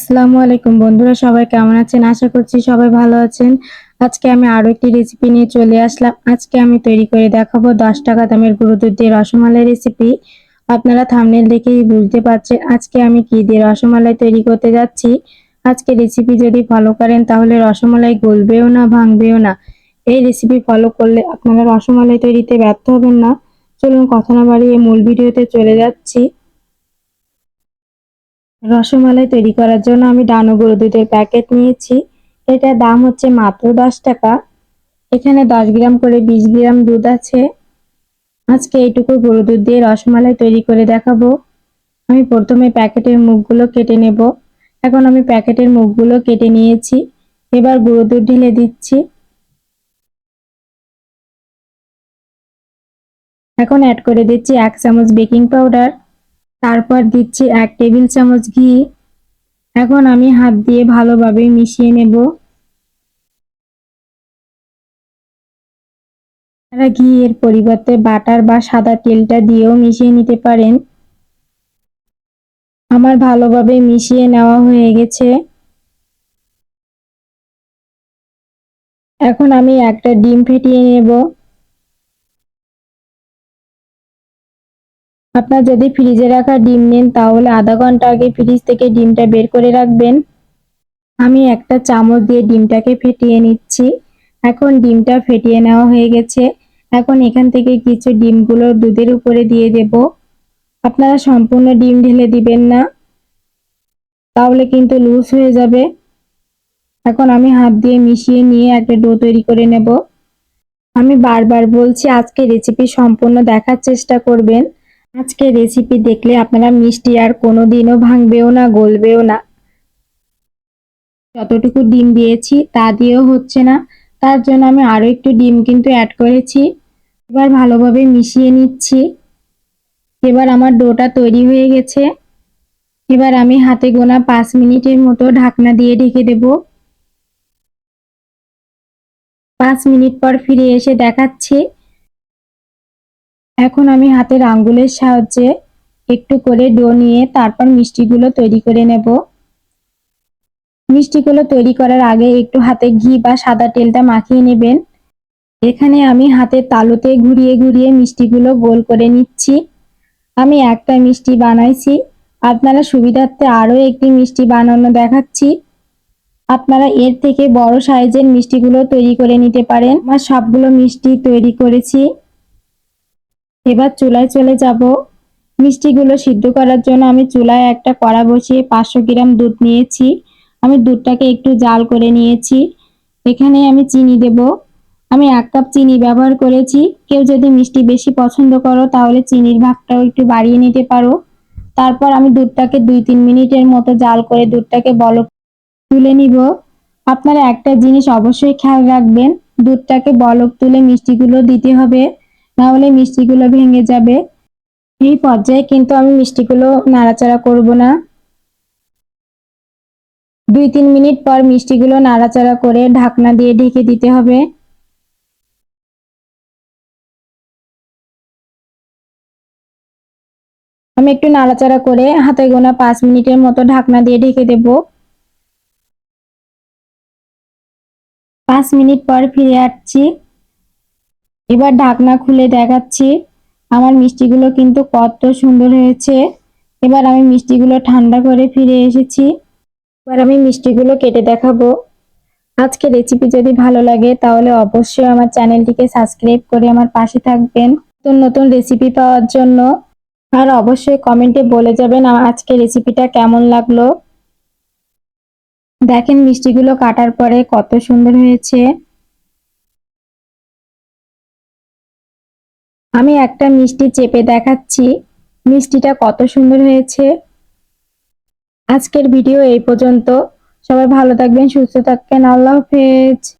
আসসালামু আলাইকুম বন্ধুরা, সবাই কেমন আছেন? আশা করছি সবাই ভালো আছেন। আজকে আমি আরও একটি রেসিপি নিয়ে চলে আসলাম। আজকে আমি তৈরি করে দেখাবো দশ টাকা দামের গুঁড়ো দুধ দিয়ে রসমালাই রেসিপি আপনারা থামনেল দেখেই বুঝতে পারছেন আজকে আমি কি দিয়ে রসমালাই তৈরি করতে যাচ্ছি। আজকে রেসিপি যদি ফলো করেন তাহলে রসমালাই গলবেও না, ভাঙবেও না। এই রেসিপি ফলো করলে আপনারা রসমালাই তৈরিতে ব্যর্থ হবেন না। চলুন কথা না বাড়িয়ে মূল ভিডিওতে চলে যাচ্ছি। রসমালাই তৈরি করার জন্য আমি ডানো গরু দুধের প্যাকেট নিয়েছি। এটার দাম হচ্ছে মাত্র দশ টাকা। এখানে দশ গ্রাম করে বিশ গ্রাম দুধ আছে। আজকে এইটুকু গরু দুধ দিয়ে রসমালাই তৈরি করে দেখাবো। আমি প্রথমে প্যাকেটের মুখগুলো কেটে নেব। এখন আমি প্যাকেটের মুখগুলো কেটে নিয়েছি। এবার গুঁড়ো দুধ ঢেলে দিচ্ছি। এখন অ্যাড করে দিচ্ছি এক চামচ বেকিং পাউডার তারপর দিচ্ছি এক টেবিল চামচ ঘি। এখন আমি হাত দিয়ে ভালোভাবে মিশিয়ে নেব। আপনারা ঘি এর পরিবর্তে বাটার বা সাদা তেলটা দিয়েও মিশিয়ে নিতে পারেন। আমার ভালোভাবে মিশিয়ে নেওয়া হয়ে গেছে। এখন আমি একটা ডিম ফেটিয়ে নেব। আপনার যদি ফ্রিজে রাখা ডিম নেন, তাহলে আধা ঘণ্টা আগে ফ্রিজ থেকে ডিমটা বের করে রাখবেন। আমি একটা চামচ দিয়ে ডিমটাকে ফেটিয়ে নিচ্ছি। এখন ডিমটা ফেটিয়ে নেওয়া হয়ে গেছে। এখন এখান থেকে কিছু ডিমগুলো দুধের উপরে দিয়ে দেব। আপনারা সম্পূর্ণ ডিম ঢেলে দিবেন না। তাহলে কিন্তু লুজ হয়ে যাবে। এখন আমি হাত দিয়ে মিশিয়ে নিয়ে একটা ডো তৈরি করে নেব। আমি বারবার বলছি, আজকে রেসিপি সম্পূর্ণ দেখার চেষ্টা করবেন। আজকে রেসিপি দেখলে আপনারা মিষ্টি আর কোনো দিনও ভাঙবেও না, গলবেও না। যতটুকু ডিম দিয়েছি তা দিয়েও হচ্ছে না। তার জন্য আমি আরও একটু ডিম কিন্তু অ্যাড করেছি। এবার ভালোভাবে মিশিয়ে নিচ্ছি। এবার আমার ডোটা তৈরি হয়ে গেছে। এবার আমি হাতে গোনা পাঁচ মিনিটের মতো ঢাকনা দিয়ে ঢেকে দেব। পাঁচ মিনিট পর ফিরে এসে দেখাচ্ছি। এখন আমি হাতের আঙ্গুলের সাহায্যে একটু করে ডো নিয়ে তারপর মিষ্টিগুলো তৈরি করে নেব। মিষ্টিগুলো তৈরি করার আগে একটু হাতে ঘি বা সাদা তেলটা মাখিয়ে নেবেন। এখানে আমি হাতের তালুতে ঘুরিয়ে ঘুরিয়ে মিষ্টিগুলো গোল করে নিচ্ছি। আমি একটা মিষ্টি বানাইছি। আপনারা সুবিধার্থে আরও একটি মিষ্টি বানানো দেখাচ্ছি। আপনারা এর থেকে বড় সাইজের মিষ্টিগুলো তৈরি করে নিতে পারেন। আমার সবগুলো মিষ্টি তৈরি করেছি। এবার চুলায় চলে যাব। মিষ্টিগুলো সিদ্ধ করার জন্য আমি চুলায় একটা কড়া বসিয়ে পাঁচশো গ্রাম দুধ নিয়েছি। আমি দুধটাকে একটু জাল করে নিয়েছি। এখানে আমি চিনি দেব। আমি এক কাপ চিনি ব্যবহার করেছি। কেউ যদি মিষ্টি বেশি পছন্দ করো, তাহলে চিনির ভাগটাও একটু বাড়িয়ে নিতে পারো। তারপর আমি দুধটাকে দুই তিন মিনিটের মতো জাল করে দুধটাকে বলক তুলে নিব। আপনারা একটা জিনিস অবশ্যই খেয়াল রাখবেন, দুধটাকে বলক তুলে মিষ্টিগুলো দিতে হবে। নাহলে মিষ্টিগুলো ভেঙে যাবে। এই পর্যায়ে কিন্তু আমি মিষ্টিগুলো নাড়াচাড়া করব না। দুই তিন মিনিট পর মিষ্টিগুলো নাড়াচাড়া করে ঢাকনা দিয়ে ঢেকে দিতে হবে। আমি একটু নাড়াচাড়া করে হাতে গোনা পাঁচ মিনিটের মতো ঢাকনা দিয়ে ঢেকে দেব। পাঁচ মিনিট পর ফিরে আসছি। এবার ঢাকনা খুলে দেখাচ্ছি। আমার মিষ্টিগুলো কিন্তু কত সুন্দর হয়েছে। এবার আমি মিষ্টিগুলো ঠান্ডা করে ফিরে এসেছি। এবার আমি মিষ্টিগুলো কেটে দেখাবো। আজকে রেসিপি যদি ভালো লাগে, তাহলে অবশ্যই আমার চ্যানেলটিকে সাবস্ক্রাইব করে আমার পাশে থাকবেন। নতুন নতুন রেসিপি পাওয়ার জন্য। আর অবশ্যই কমেন্টে বলে যাবেন আজকে রেসিপিটা কেমন লাগল। দেখেন মিষ্টিগুলো কাটার পরে কত সুন্দর হয়েছে। আমি একটা মিষ্টি চেপে দেখাচ্ছি। মিষ্টিটা কত সুন্দর হয়েছে। আজকের ভিডিও এই পর্যন্ত। সবাই ভালো থাকবেন, সুস্থ থাকবেন। আল্লাহ হাফেজ।